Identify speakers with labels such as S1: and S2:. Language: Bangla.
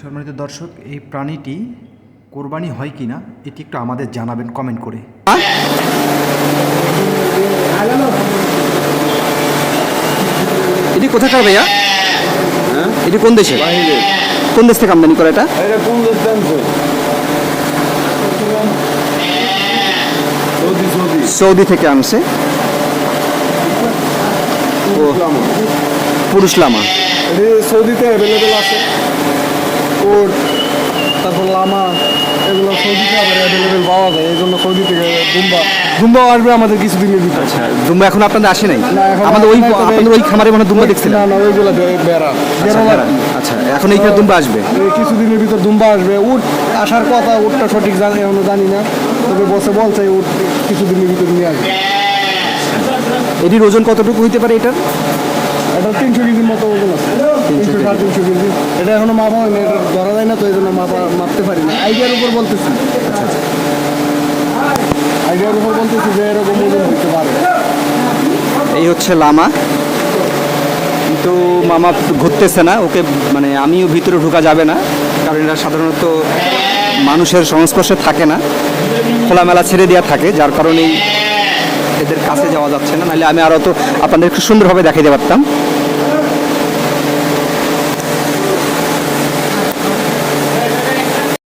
S1: সম্মানিত দর্শক এই প্রাণীটি কোরবানি হয় কি না এটি একটু আমাদের জানাবেন কমেন্ট করে।
S2: এটি কোথাকার ভাইয়া? এটি কোন দেশে? কোন দেশ থেকে আমদানি করে এটা?
S3: এটা কোন দেশ জানছে সৌদি সৌদি।
S2: সৌদি থেকে আনছে। পুরুষ লামা।
S3: সৌদিতে অ্যাভেলেবেল আছে। কোট তারপর লামা এগুলো সৌদিতে আবার অ্যাভেলেবেল পাওয়া যায় এই জন্য সৌদি থেকে দুম্বা দুম্বাও আসবে আমাদের কিছুদিনের ভিতরে।
S2: দুম্বা এখন আপনাদের আসে নাই? আমাদের ওই আপনাদের ওই খামারে মানে দুম্বা দেখছিলাম
S3: না না ওইগুলো বেড়া।
S2: আচ্ছা, আচ্ছা এখন এইখানে দুম্বা আসবে?
S3: এই কিছুদিনের ভিতর দুম্বা আসবে। উট আসার কথা উটটা সঠিক জানি এখনও জানি না। তবে বসে বলছে উট কিছুদিনের ভিতর নিয়ে আসবে।
S2: এটির ওজন কতটুকু হইতে পারে এটার?
S3: এটা তিনশো কেজির মতো ওজন তিনশো কেজি এটা এখনও মাপা হয়নি এটা ধরা যায় না তো এই জন্য মাপা মাপতে পারি না আইডিয়ার উপর বলতেছি আইডিয়ার উপর বলতেছি যে এরকম ওজন হইতে পারে
S2: এই হচ্ছে লামা। কিন্তু মামা ঘুরতেছে না, ওকে মানে আমিও ভিতরে ঢোকা যাবে না, কারণ এরা সাধারণত মানুষের সংস্পর্শে থাকে না, খোলামেলা ছেড়ে দেওয়া থাকে, যার কারণেই এদের কাছে যাওয়া যাচ্ছে না। নাহলে আমি আরও তো আপনাদের একটু সুন্দরভাবে দেখাইতে পারতাম।